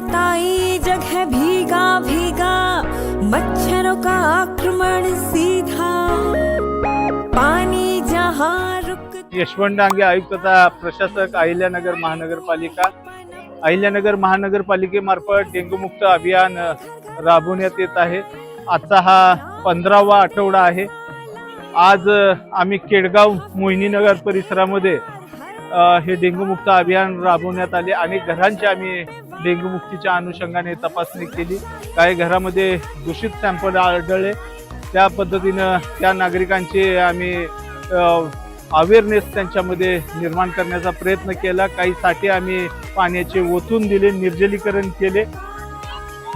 ताई जग है भीगा भीगा मच्छरों का आक्रमण सीधा। पानी जहाँ रुक यशवंत डांगे आयुक्त तथा प्रशासक अहिल्यानगर महानगरपालिका। अहिल्यानगर महानगरपालिकेमार्फत डेंग्यूमुक्त अभियान राबवण्यात येत आहे. आजचा हा पंधरावा आठवडा आहे. आज आम्ही केडगाव मोहिनीनगर परिसरामध्ये हे डेंग्यू मुक्त अभियान राबवण्यात आले. अनेक घरांची आम्ही डेंग्यूमुक्तीच्या अनुषंगाने तपासणी केली. काही घरामध्ये दूषित सॅम्पल आढळले. त्या पद्धतीनं त्या नागरिकांचे आम्ही अवेअरनेस त्यांच्यामध्ये निर्माण करण्याचा प्रयत्न केला. काहीसाठी आम्ही पाण्याचे ओतून दिले निर्जलीकरण केले.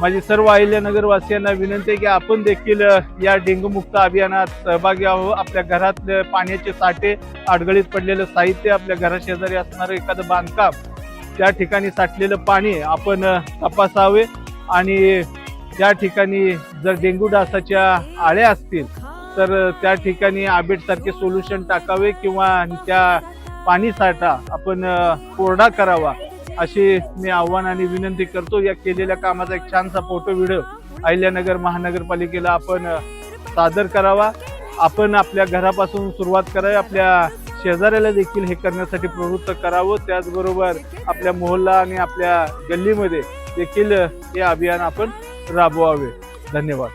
माझी सर्व अहिल्यानगर नगरवासियांना विनंती आहे की आपण देखील या या डेंग्यूमुक्त अभियानात सहभागी आहो आपल्या घरातले पाण्याचे साठे अडगळीत पडलेलं साहित्य आपल्या घराशेजारी असणारं एखादं बांधकाम त्या ठिकाणी साठलेलं पाणी आपण तपासावे. आणि त्या ठिकाणी जर डेंग्यू डासाच्या आळ्या असतील तर त्या ठिकाणी आबेटसारखे सोल्युशन टाकावे किंवा त्या पाणी साठा आपण कोरडा करावा. अशी मी आव्हान आणि विनंती करतो या केलेल्या कामाचा एक छानसा फोटो व्हिडिओ अहिल्यानगर महानगरपालिकेला आपण सादर करावा. आपण आपल्या घरापासून सुरुवात करावी आपल्या शेजाऱ्याला देखील हे करण्यासाठी प्रवृत्त करावं. त्याचबरोबर आपल्या मोहल्ला आणि आपल्या गल्लीमध्ये देखील हे अभियान आपण राबवावे. धन्यवाद.